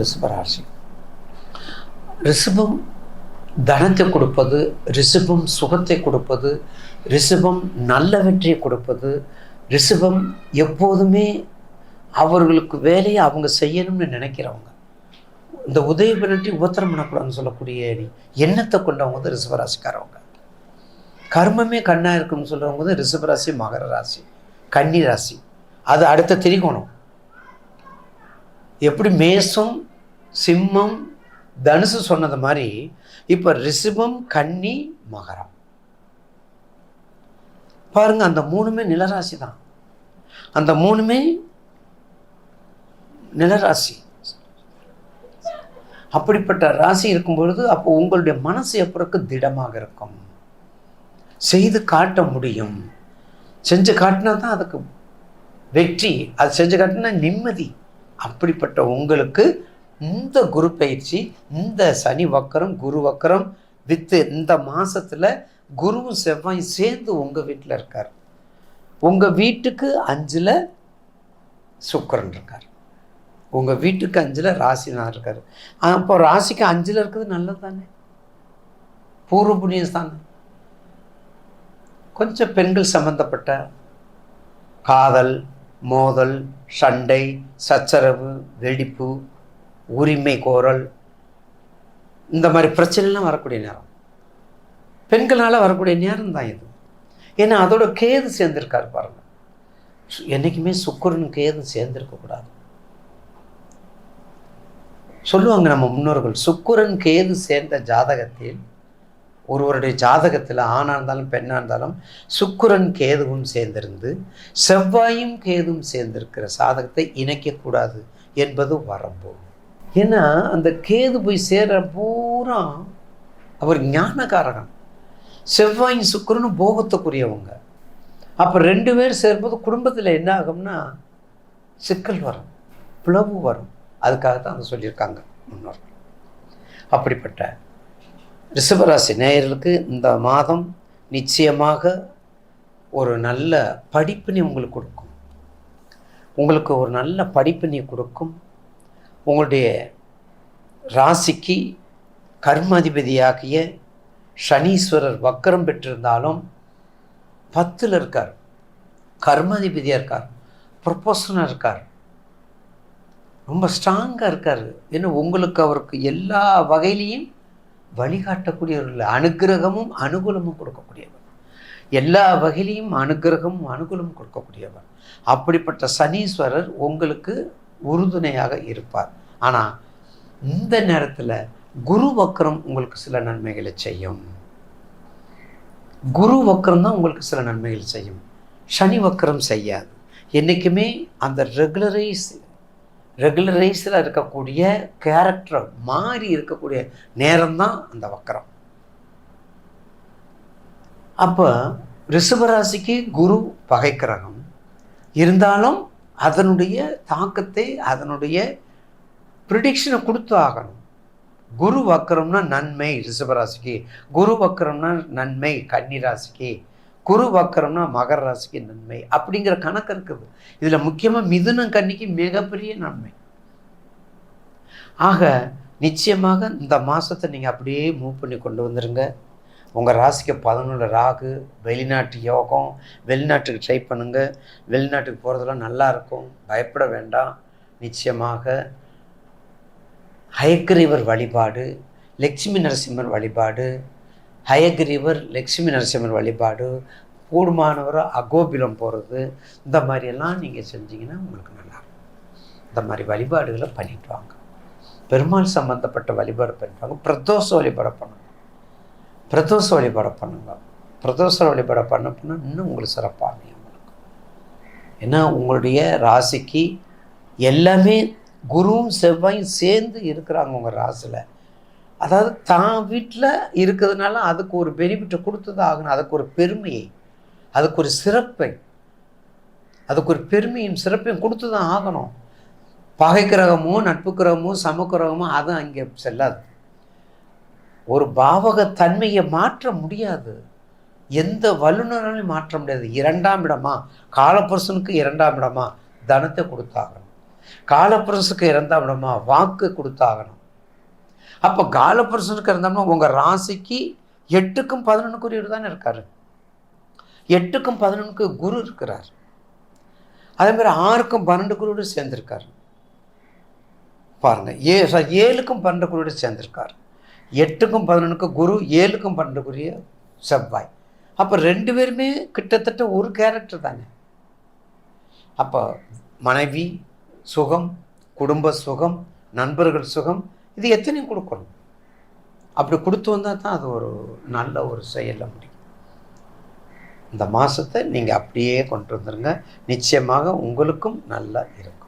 ரிஷபராசி ரிஷபம் தனத்தை கொடுப்பது ரிஷபம் சுகத்தை கொடுப்பது ரிஷபம் நல்ல வெற்றியை கொடுப்பது ரிஷபம் எப்போதுமே அவர்களுக்கு வேலையை அவங்க செய்யணும்னு நினைக்கிறவங்க. இந்த உதவி பண்ணிட்டு உபத்திரம் பண்ணக்கூடாதுன்னு சொல்லக்கூடிய எண்ணத்தை கொண்டவங்க வந்து ரிஷபராசிக்காரவங்க கர்மமே கண்ணாக இருக்குன்னு சொல்கிறவங்க வந்து ரிஷபராசி மகர ராசி கன்னி ராசி. அது அடுத்த திரிகோணம். எப்படி மேசம் சிம்மம் தனுசு சொன்னது மாதிரி இப்போ ரிஷபம் கன்னி மகரம். பாருங்க அந்த மூணுமே நிலராசி தான். அந்த மூணுமே நிலராசி. அப்படிப்பட்ட ராசி இருக்கும் பொழுது அப்போ உங்களுடைய மனசு எப்பறக்கு திடமாக இருக்கும்? செய்து காட்ட முடியும். செஞ்சு காட்டினா தான் அதுக்கு வெற்றி. அது செஞ்சு காட்டினா நிம்மதி. அப்படிப்பட்ட உங்களுக்கு இந்த குரு பயிற்சி இந்த சனி வக்கரம் குரு வக்கரம் வித்து இந்த மாதத்தில் குருவும் செவ்வாயும் சேர்ந்து உங்கள் வீட்டில் இருக்கார். உங்கள் வீட்டுக்கு அஞ்சில் சுக்கரன் இருக்கார். உங்கள் வீட்டுக்கு அஞ்சில் ராசினார் இருக்கார். அப்போ ராசிக்கு அஞ்சில் இருக்கிறது நல்லது தானே பூர்வ புண்ணியம் தானே கொஞ்சம் பெண்கள் சம்மந்தப்பட்ட காதல் மோதல் சண்டை சச்சரவு வெடிப்பு உரிமை கோரல் இந்த மாதிரி பிரச்சனைலாம் வரக்கூடிய நேரம். பெண்களால் வரக்கூடிய நேரம் தான் இது. ஏன்னா அதோட கேது சேர்ந்திருக்காரு பாருங்க. என்றைக்குமே சுக்கரன் கேது சேர்ந்திருக்கக்கூடாது சொல்லுவாங்க நம்ம முன்னோர்கள் சுக்கரன் கேது சேர்ந்த ஜாதகத்தில் ஒருவருடைய ஜாதகத்தில் ஆணாக இருந்தாலும் பெண்ணாக இருந்தாலும் சுக்குரன் கேதுவும் சேர்ந்திருந்து செவ்வாயும் கேதும் சேர்ந்திருக்கிற சாதகத்தை இணைக்கக்கூடாது என்பது வரம்பு. ஏன்னா அந்த கேது போய் சேர்ற பூரா அவர் ஞானகாரகன் செவ்வாயும் சுக்கரனும் போகத்துக்குரியவங்க. அப்போ ரெண்டு பேர் சேரும்போது குடும்பத்தில் என்ன ஆகும்னா சிக்கல் வரும் பிளவு வரும். அதுக்காக தான் அதை சொல்லியிருக்காங்க முன்னோர்கள். அப்படிப்பட்ட ரிஷபராசி நேயர்களுக்கு இந்த மாதம் நிச்சயமாக ஒரு நல்ல படிப்பினை உங்களுக்கு கொடுக்கும். உங்களுக்கு ஒரு நல்ல படிப்பினை கொடுக்கும். உங்களுடைய ராசிக்கு கர்மாதிபதியாகிய சனீஸ்வரர் வக்கரம் பெற்றிருந்தாலும் பத்தில் இருக்கார். கர்மாதிபதியாக இருக்கார். ப்ரொபோஷனாக இருக்கார். ரொம்ப ஸ்ட்ராங்காக இருக்கார். ஏன்னா உங்களுக்கு அவருக்கு எல்லா வகையிலையும் வழிகாட்டக்கூடியவர்கள் அனுகிரகமும் அனுகூலமும் கொடுக்கக்கூடியவர். எல்லா வகையிலையும் அனுகிரகமும் அனுகூலமும் கொடுக்கக்கூடியவர். அப்படிப்பட்ட சனீஸ்வரர் உங்களுக்கு உறுதுணையாக இருப்பார். ஆனால் இந்த நேரத்தில் குரு வக்கரம் உங்களுக்கு சில நன்மைகளை செய்யும். குரு வக்கரம் தான் உங்களுக்கு சில நன்மைகள் செய்யும். சனி வக்கரம் செய்யாது. என்றைக்குமே அந்த ரெகுலரைஸ் ரெகுலரைஸில் இருக்கக்கூடிய கேரக்டர் மாறி இருக்கக்கூடிய நேரம்தான் அந்த வக்கரம். அப்போ ரிஷபராசிக்கு குரு பகைக்கிரகம் இருந்தாலும் அதனுடைய தாக்கத்தை அதனுடைய ப்ரிடிக்ஷனை கொடுத்து ஆகணும். குரு வக்கரம்னா நன்மை ரிஷபராசிக்கு. குரு வக்கரம்னா நன்மை கன்னிராசிக்கு. குரு வக்கரம்னா மகர ராசிக்கு நன்மை அப்படிங்கிற கணக்கு இருக்குது இதில் முக்கியமாக மிதுனம் கன்னிக்கு மிகப்பெரிய நன்மை. ஆக நிச்சயமாக இந்த மாதத்தை நீங்கள் அப்படியே மூவ் பண்ணி கொண்டு வந்துடுங்க உங்கள் ராசிக்கு பதினொன்று ராகு வெளிநாட்டு யோகம் வெளிநாட்டுக்கு ட்ரை பண்ணுங்கள் வெளிநாட்டுக்கு போகிறதெல்லாம் நல்லா இருக்கும். பயப்பட வேண்டாம். நிச்சயமாக ஹயக்ரீவர் வழிபாடு லட்சுமி நரசிம்மர் வழிபாடு ஹயக்ரீவர் லக்ஷ்மி நரசிம்மர் வழிபாடு கூடுமானவரை அகோபிலம் போகிறது இந்த மாதிரியெல்லாம் நீங்கள் செஞ்சீங்கன்னா உங்களுக்கு நல்லாயிருக்கும் இந்த மாதிரி வழிபாடுகளை பண்ணிட்டு வாங்க. பெருமாள் சம்மந்தப்பட்ட வழிபாடு பண்ணிட்டு வாங்க. பிரதோஷ வழிபாடு பண்ணுங்க. பிரதோஷ வழிபாடு பண்ணுங்க. பிரதோஷ வழிபாடு பண்ண பண்ணால் இன்னும் உங்களுக்கு சிறப்பாக உங்களுக்கு ஏன்னா உங்களுடைய ராசிக்கு எல்லாமே குருவும் செவ்வாயும் சேர்ந்து இருக்கிறாங்க உங்கள் ராசியில். அதாவது தான் வீட்டில் இருக்கிறதுனால அதுக்கு ஒரு பெனிஃபிட்டை கொடுத்து தான் ஆகணும். அதுக்கு ஒரு பெருமையை அதுக்கு ஒரு சிறப்பை அதுக்கு ஒரு பெருமையும் சிறப்பையும் கொடுத்து தான் ஆகணும். பகை கிரகமோ நட்பு கிரகமோ சமக்கிரகமோ அது அங்கே செல்லாது. ஒரு பாவகத்தன்மையை மாற்ற முடியாது. எந்த வல்லுநராலையும் மாற்ற முடியாது. இரண்டாம் இடமா? காலபுருஷனுக்கு இரண்டாம் இடமா? தனத்தை கொடுத்தாகணும். காலப்புருஷனுக்கு இடமா? வாக்கு கொடுத்தாகணும். அப்போ காலப்புருஷனுக்கு இருந்தோம்னா உங்கள் ராசிக்கு எட்டுக்கும் பதினொன்றுக்குரியவர் தானே இருக்கார். எட்டுக்கும் பதினொன்றுக்கு குரு இருக்கிறார். அதே மாதிரி ஆறுக்கும் பன்னெண்டு குருவோடு சேர்ந்திருக்காரு. பாருங்கள் ஏ sorry, ஏழுக்கும் பன்னெண்டு குருவோடு சேர்ந்திருக்கார். எட்டுக்கும் பதினொன்றுக்கு குரு ஏழுக்கும் பன்னெண்டுக்குரிய செவ்வாய். அப்போ ரெண்டு பேருமே கிட்டத்தட்ட ஒரு கேரக்டர் தானே. அப்போ மனைவி சுகம் குடும்ப சுகம் நண்பர்கள் சுகம் இது எத்தனையும் கொடுக்கணும். அப்படி கொடுத்து வந்தால் தான் அது ஒரு நல்ல ஒரு செயலில் முடியும் இந்த மாதத்தை நீங்கள் அப்படியே கொண்டு வந்துருங்க. நிச்சயமாக உங்களுக்கும் நல்லா இருக்கும்.